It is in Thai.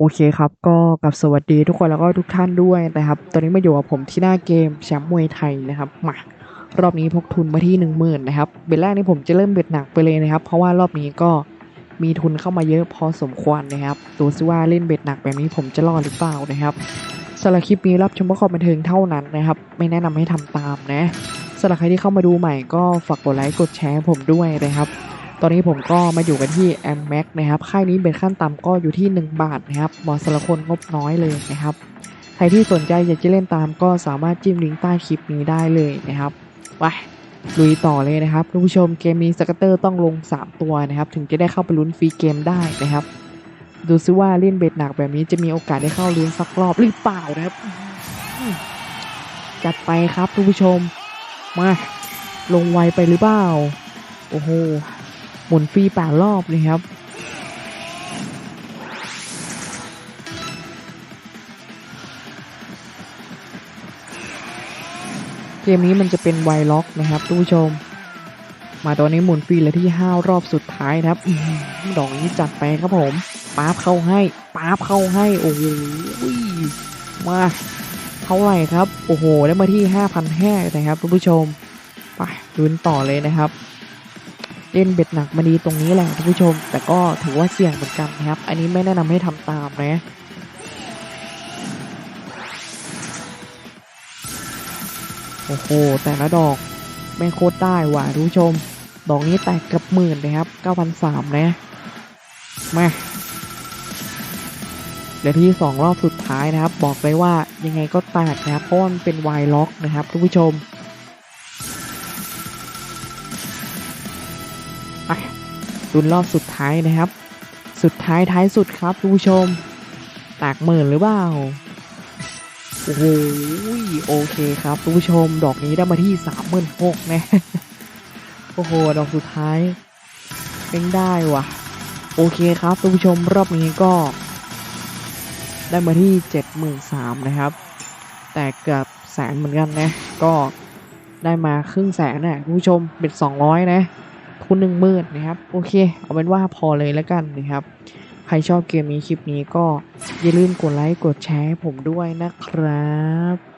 โอเคครับก็กับสวัสดีทุกคนแล้วก็ทุกท่านด้วยนะครับ ตอนนี้มาอยู่กับผมที่หน้าเกมแชมป์มวยไทยนะครับมารอบนี้พกทุนมาที่1 0,000นะครับเบ็ดแรกนี้ผมจะเริ่มเบ็ดหนักไปเลยนะครับ เพราะว่ารอบนี้ก็มีทุนเข้ามาเยอะพอสมควรนะครับดูซิว่าเล่นเบ็ดหนักแบบนี้ผมจะรอดหรือเปล่านะครับสำหรับคลิปนี้รับชมเพื่อความบันเทิงเท่านั้นนะครับ ไม่แนะนำให้ทำตามนะสำหรับใครที่เข้ามาดูใหม่ก็ฝากกดไลค์กดแชร์ผมด้วยนะครับ ตอนนี้ผมก็มาอยู่กันที่ m m a x นะครับ ค่ายนี้เป็นขั้นต่ำก็อยู่ที่ 1 บาทนะครับเหมาะสำหรับคนงบน้อยเลยนะครับ ใครที่สนใจอยากจะเล่นตามก็สามารถจิ้มลิงก์ใต้คลิปนี้ได้เลยนะครับไปลุยต่อเลยนะครับคุณผู้ชมเกมนี้สกัตเตอร์ต้องลง 3 ตัวนะครับ ถึงจะได้เข้าไปลุ้นฟรีเกมได้นะครับ ดูซิว่าเล่นเบ็ดหนักแบบนี้จะมีโอกาสได้เข้าลุ้นสักรอบหรือเปล่านะครับ จัดไปครับคุณผู้ชมมาลงไวไปหรือเปล่า โอ้โห หมุนฟรีแปดรอบเลยครับเกมนี้มันจะเป็นไวล็อกนะครับทุกผู้ชม มาตอนนี้หมุนฟรีแล้วที่5รอบสุดท้ายนะครับหือดอกนี้จัดไปครับผมป๊าบเข้าให้ป๊าบเข้าให้โอ้โหมาเท่าไหร่ครับ โอ้โห ได้มาที่ 5,500นะครับทุกผู้ชม ไปลุ้นต่อเลยนะครับ เล่นเบ็ดหนักมาดีตรงนี้แหละท่านผู้ชม แต่ก็ถือว่าเสี่ยงเหมือนกันนะครับ อันนี้ไม่แนะนำให้ทำตามนะโอ้โหแต่ละดอกแม่งโคตรได้ว่ะท่านผู้ชม ดอกนี้แตกเกับหมื่นนะครับ 9,300 นะ มาเดี๋ยวที่สองรอบสุดท้ายนะครับ บอกเลยว่ายังไงก็แตกนะครับเพราะมันเป็นวายล็อกนะครับท่านผู้ชม ไปลุ้นรอบสุดท้ายนะครับ สุดท้ายท้ายสุดครับคุณผู้ชมแตกหมื่นหรือเปล่าโอ้โหโอเคครับคุณผู้ชม ดอกนี้ได้มาที่สามหมื่นหกนะโอ้โหดอกสุดท้ายเป็นได้ว่ะ โอเคครับคุณผู้ชมรอบนี้ก็ ได้มาที่เจ็ดหมื่นสามนะครับ แต่เกือบแสนเหมือนกันนะ ก็ได้มาครึ่งแสนนะคุณผู้ชมเป็นสองร้อยนะ ทุนหนึ่งมืดนนะครับ โอเค เอาเป็นว่าพอเลยแล้วกันนะครับ ใครชอบเกมนี้คลิปนี้ก็อย่าลืมกดไลค์กดแชร์ให้ผมด้วยนะครับ